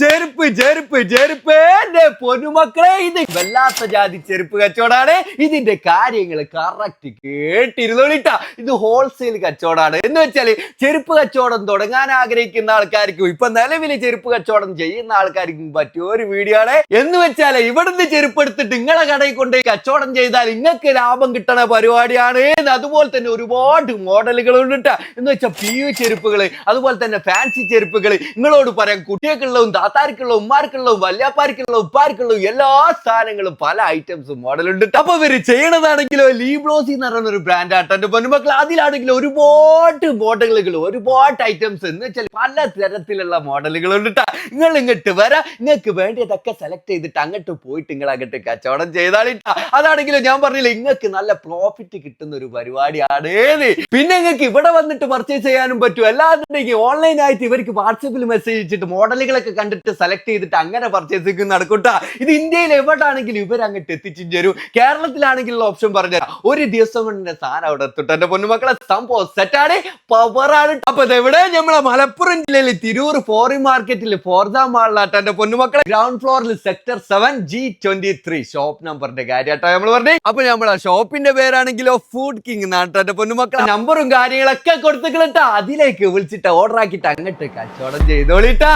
Ser ചെരുപ്പ് ചെരുപ്പ് ചെരുപ്പ്. എന്റെ പൊന്നുമക്കളെ ഇത് വല്ലാത്ത ജാതി ചെരുപ്പ് കച്ചവടാണ്. ഇതിന്റെ കാര്യങ്ങൾ കറക്റ്റ് കേട്ടിരുന്നോളിട്ട. ഇത് ഹോൾസെയിൽ കച്ചവടാണ്. എന്ന് വെച്ചാൽ ചെരുപ്പ് കച്ചവടം തുടങ്ങാൻ ആഗ്രഹിക്കുന്ന ആൾക്കാർക്കും ഇപ്പൊ നിലവിൽ ചെരുപ്പ് കച്ചവടം ചെയ്യുന്ന ആൾക്കാർക്കും പറ്റിയ ഒരു വീഡിയോ ആണ്. എന്ന് വെച്ചാൽ ഇവിടുന്ന് ചെരുപ്പ് എടുത്തിട്ട് നിങ്ങളെ കടയിൽ കൊണ്ട് കച്ചവടം ചെയ്താൽ നിങ്ങൾക്ക് ലാഭം കിട്ടണ പരിപാടിയാണ്. അതുപോലെ തന്നെ ഒരുപാട് മോഡലുകൾ ഉണ്ട്. എന്ന് വെച്ചാൽ പി യു ചെരുപ്പുകൾ അതുപോലെ തന്നെ ഫാൻസി ചെരുപ്പുകൾ നിങ്ങളോട് പറയാം കുട്ടികൾക്കുള്ളതും താത്താർക്കുള്ളതും ഉമ്മാർക്കുള്ളതും വല്യാപ്പാർക്കുള്ളതും ഉപ്പാർക്കുള്ള എല്ലാ സാധനങ്ങളും പല ഐറ്റംസും മോഡലുണ്ട്. അപ്പൊ ഇവർ ചെയ്യണതാണെങ്കിലോ ലീബ്ലോസി എന്ന് പറയുന്ന ഒരു ബ്രാൻഡ് ആട്ടോ. എന്റെ പൊന്നുമക്കൾ അതിലാണെങ്കിലും ഒരുപാട് മോഡലുകൾ ഒരുപാട് ഐറ്റംസ് എന്ന് വെച്ചാൽ പല തരത്തിലുള്ള മോഡലുകൾ ഉണ്ട് നിങ്ങൾ ഇങ്ങോട്ട് വരാം. നിങ്ങൾക്ക് വേണ്ടിയതൊക്കെ സെലക്ട് ചെയ്തിട്ട് അങ്ങോട്ട് പോയിട്ട് നിങ്ങൾ അങ്ങോട്ട് കച്ചവടം ചെയ്താളിട്ടാ അതാണെങ്കിലും ഞാൻ പറഞ്ഞില്ല നിങ്ങൾക്ക് നല്ല പ്രോഫിറ്റ് കിട്ടുന്ന ഒരു പരിപാടിയാണ് ഏത്? പിന്നെ നിങ്ങൾക്ക് ഇവിടെ വന്നിട്ട് പർച്ചേസ് ചെയ്യാനും പറ്റും. അല്ലാന്നുണ്ടെങ്കിൽ ഓൺലൈൻ ആയിട്ട് ഇവർക്ക് വാട്സപ്പിൽ മെസ്സേജ് ഇട്ടിട്ട് മോഡലുകളൊക്കെ കണ്ടിട്ട് സെലക്ട് ചെയ്തിട്ട് അങ്ങനെ പർച്ചേസിങ് നടക്കൂട്ട ഇത് ഇന്ത്യയിൽ എവിടാണെങ്കിലും ഇവർ അങ്ങോട്ട് എത്തിച്ചു തരും കേരളത്തിലാണെങ്കിലും ഓപ്ഷൻ പറഞ്ഞു ഒരു ദിവസം കൊണ്ട് സാധനം അവിടെ എത്തിട്ട് എന്റെ പൊന്നുമക്കളെ സംഭവം സെറ്റാണ് പവറാണ് അപ്പൊ ഇതെവിടെ നമ്മളെ മലപ്പുറം ജില്ലയിൽ തിരൂർ ഫോറിൻ മാർക്കറ്റിൽ ഫോർദ മാളിലാട്ടോ എന്റെ പൊന്നുമക്കളെ ഗ്രൗണ്ട് ഫ്ലോറിൽ sector seven G twenty three shop നമ്പറിന്റെ കാര്യമാട്ടോ നമ്മൾ പറഞ്ഞു. അപ്പൊ നമ്മളെ ഷോപ്പിന്റെ പേരാണെങ്കിലോ ഫുഡ് കിങ് നാട്ടോ എന്റെ പൊന്നുമക്കളെ നമ്പറും കാര്യങ്ങളൊക്കെ കൊടുത്തിട്ടാ അതിലേക്ക് വിളിച്ചിട്ട് ഓർഡർ ആക്കിയിട്ട് അങ്ങോട്ട് കച്ചവടം ചെയ്തോളിട്ടാ